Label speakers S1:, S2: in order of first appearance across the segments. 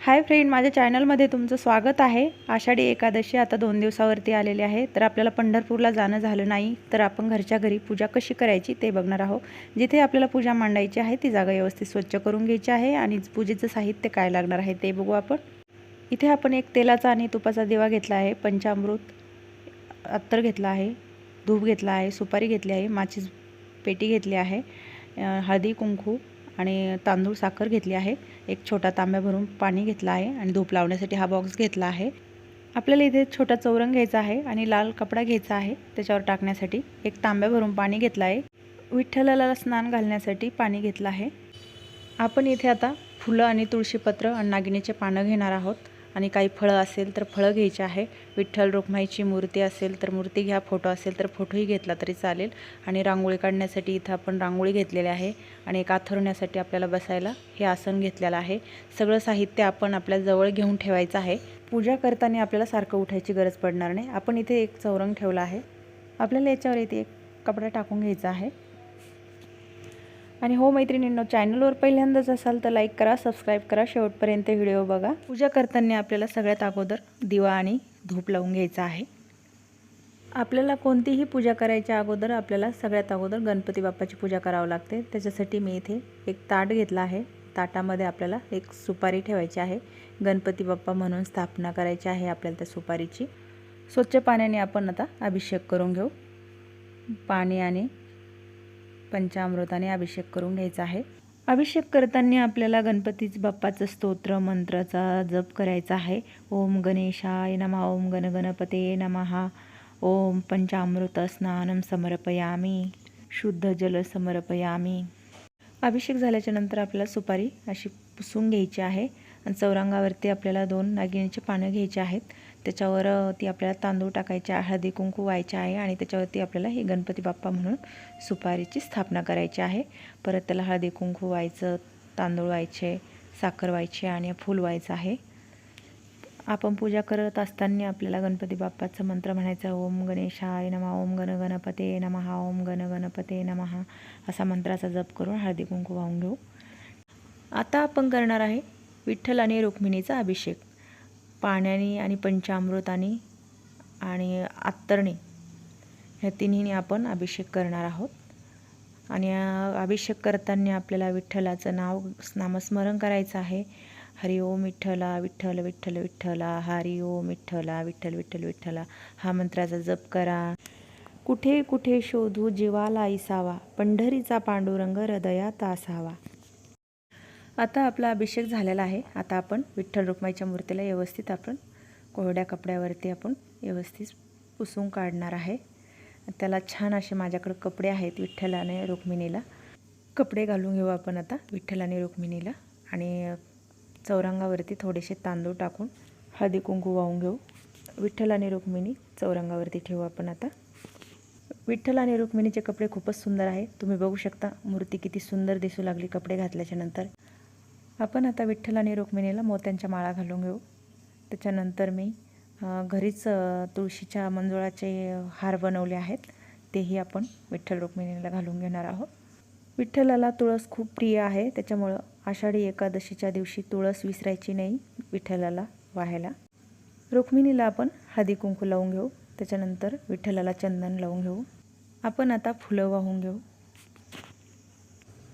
S1: Hi friend माझ्या चॅनलमध्ये तुमचं स्वागत आहे. आषाढी एकादशी आता दोन दिवसावरती आलेली आहे. तर आपल्याला पंढरपूरला जाणं झालं नाही तर आपण घरच्या घरी पूजा कशी करायची ते बघणार आहोत. जिथे आपल्याला पूजा मांडायची आहे ती जागा व्यवस्थित स्वच्छ करून घ्यायची आहे आणि पूजेचं साहित्य काय लागणार आहे ते बघू आपण. इथे आपण एक तेलाचा आणि तुपाचा दिवा घेतला आहे पंचामृत अत्तर घेतला आहे धूप घेतला आहे सुपारी घेतली आहे माचीस पेटी घेतली आहे हळदी कुंकू आणि तांदूळ साखर घेतली आहे. एक छोटा तांब्या भरून पाणी घेतलं आहे आणि धूप लावण्यासाठी हा बॉक्स घेतला आहे. आपल्याला इथे छोटा चौरंग घ्यायचा आहे आणि लाल कपडा घ्यायचा आहे त्याच्यावर टाकण्यासाठी. एक तांब्या भरून पाणी घेतलं आहे. विठ्ठलाला स्नान घालण्यासाठी पाणी घेतलं आहे. आपण इथे आता फुलं आणि तुळशीपत्र आणि नागिनीचे पानं घेणार आहोत. आणि काही फळं असेल तर फळं घ्यायची आहे. विठ्ठल रुक्माईची मूर्ती असेल तर मूर्ती घ्या. फोटो असेल तर फोटोही घेतला तरी चालेल. आणि रांगोळी काढण्यासाठी इथं आपण रांगोळी घेतलेली आहे. आणि एक आथरण्यासाठी आपल्याला बसायला हे आसन घेतलेलं आहे. सगळं साहित्य आपण आपल्या जवळ घेऊन ठेवायचं आहे. पूजा करताना आपल्याला सारखं उठायची गरज पडणार नाही. आपण इथे एक चौरंग ठेवला आहे. आपल्याला याच्यावर इथे एक कपडा टाकून घ्यायचा आहे. आणि हो मैत्रिणींनो चॅनलवर पहिल्यांदाच असाल तर लाईक करा सबस्क्राईब करा. शेवटपर्यंत व्हिडिओ बघा. पूजा करताना आपल्याला सगळ्यात अगोदर दिवा आणि धूप लावून घ्यायचा आहे. आपल्याला कोणतीही पूजा करायच्या अगोदर आपल्याला सगळ्यात अगोदर गणपती बाप्पाची पूजा करावं लागते. त्याच्यासाठी मी इथे एक ताट घेतला आहे. ताटामध्ये आपल्याला एक सुपारी ठेवायची आहे. गणपती बाप्पा म्हणून स्थापना करायची आहे आपल्याला त्या सुपारीची. स्वच्छ पाण्याने आपण आता अभिषेक करून घेऊ. पाणी आणि पंचामृताने अभिषेक करून घ्यायचा आहे. अभिषेक करताना आपल्याला गणपतीच बाप्पाचं स्तोत्र मंत्राचा जप करायचा आहे. ओम गणेशाय नमः ओम गण गणपते नमः ओम पंचामृत स्नानम समर्पयामी शुद्ध जल समर्पयामी. अभिषेक झाल्याच्यानंतर आपल्याला सुपारी अशी पुसून घ्यायची आहे. आणि चौरंगावरती आपल्याला दोन नागिणीची पानं घ्यायची आहेत. त्याच्यावर ती आपल्याला तांदूळ टाकायचे आहे, हळदी कुंकू व्हायचे आहे आणि त्याच्यावरती आपल्याला हे गणपती बाप्पा म्हणून सुपारीची स्थापना करायची आहे. परत त्याला हळदी कुंकू व्हायचं तांदूळ व्हायचे साखर व्हायची आणि फूल व्हायचं आहे. आपण पूजा करत असताना आपल्याला गणपती बाप्पाचं मंत्र म्हणायचं ओम गणेशाय नमः ओम गण गणपते नमहा ओम गण गणपते नमः असा मंत्राचा जप करून हळदी कुंकू वाहून घेऊ. आता आपण करणार आहे विठ्ठल आणि रुक्मिणीचा अभिषेक. पाण्याने आणि पंचामृताने आणि आत्तरणे ह्या तिन्हीने आपण अभिषेक करणार आहोत. आणि अभिषेक करताना आपल्याला विठ्ठलाचं नाव नामस्मरण करायचं आहे. हरि ओम विठ्ठला विठ्ठल विठ्ठल विठ्ठला हरि ओम विठ्ठला विठ्ठल विठ्ठल विठ्ठला. हा मंत्राचा जप करा. कुठे कुठे शोधू जीवाला इसावा पंढरीचा पांडुरंग हृदयात असावा आता आपला अभिषेक झालेला आहे. आता आपण विठ्ठल रुक्माईच्या मूर्तीला व्यवस्थित आपण कोरड्या कपड्यावरती आपण व्यवस्थित पुसून काढणार आहे. त्याला छान असे माझ्याकडे कपडे आहेत विठ्ठलाने रुक्मिणीला. कपडे घालून घेऊ आपण आता विठ्ठल आणि रुक्मिणीला. आणि चौरंगावरती थोडेसे तांदूळ टाकून हळदी कुंकू वाहून घेऊ. विठ्ठल आणि रुक्मिणी चौरंगावरती ठेवू आपण आता. विठ्ठल आणि रुक्मिणीचे कपडे खूपच सुंदर आहे. तुम्ही बघू शकता मूर्ती किती सुंदर दिसू लागली कपडे घातल्याच्या नंतर. आपण आता विठ्ठल आणि रुक्मिणीला मोत्यांच्या माळा घालून घेऊ. त्याच्यानंतर मी घरीच तुळशीच्या मंजुळाचे हार बनवले आहेत. तेही आपण विठ्ठल रुक्मिणीला घालून घेणार आहोत. विठ्ठलाला तुळस खूप प्रिय आहे. त्याच्यामुळं आषाढी एकादशीच्या दिवशी तुळस विसरायची नाही विठ्ठलाला वाहायला. रुक्मिणीला आपण हळदी कुंकू लावून घेऊ. त्याच्यानंतर विठ्ठलाला चंदन लावून घेऊ. आपण आता फुलं वाहून घेऊ.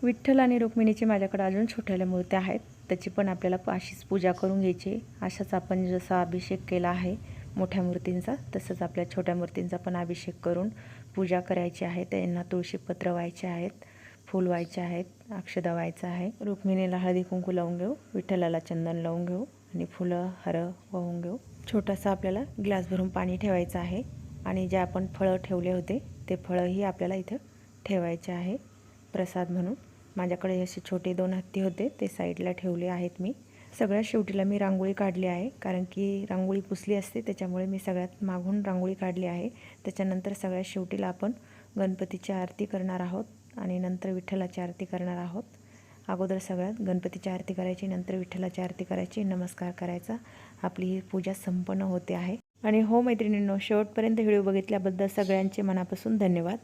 S1: विठ्ठल आणि रुक्मिणीची माझ्याकडे अजून छोट्याल्या मूर्त्या आहेत. त्याची पण आपल्याला अशीच पूजा करून घ्यायची. अशाच आपण जसा अभिषेक केला आहे मोठ्या मूर्तींचा तसंच आपल्या छोट्या मूर्तींचा पण अभिषेक करून पूजा करायची आहे. त्यांना तुळशीपत्र व्हायचे आहेत फूल व्हायचे आहेत अक्षदा व्हायचं आहे. रुक्मिणीला हळदी कुंकू लावून घेऊ विठ्ठलाला चंदन लावून घेऊ आणि फुलं हरं वाहून घेऊ. छोटासा आपल्याला ग्लास भरून पाणी ठेवायचं आहे आणि जे आपण फळं ठेवले होते ते फळंही आपल्याला इथं ठेवायचे आहे. प्रसाद म्हणून. माझ्याकडे असे छोटे दोन हत्ती होते ते साईडला ठेवले आहेत मी. सगळ्यात शेवटीला मी रांगोळी काढली आहे कारण की रांगोळी पुसली असते त्याच्यामुळे मी सगळ्यात मागून रांगोळी काढली आहे. त्याच्यानंतर सगळ्यात शेवटीला आपण गणपतीची आरती करणार आहोत आणि नंतर विठ्ठलाची आरती करणार आहोत. अगोदर सगळ्यात गणपतीची आरती करायची नंतर विठ्ठलाची आरती करायची नमस्कार करायचा. आपली ही पूजा संपन्न होते आहे. आणि हो मैत्रिणींनो शेवटपर्यंत व्हिडिओ बघितल्याबद्दल सगळ्यांचे मनापासून धन्यवाद.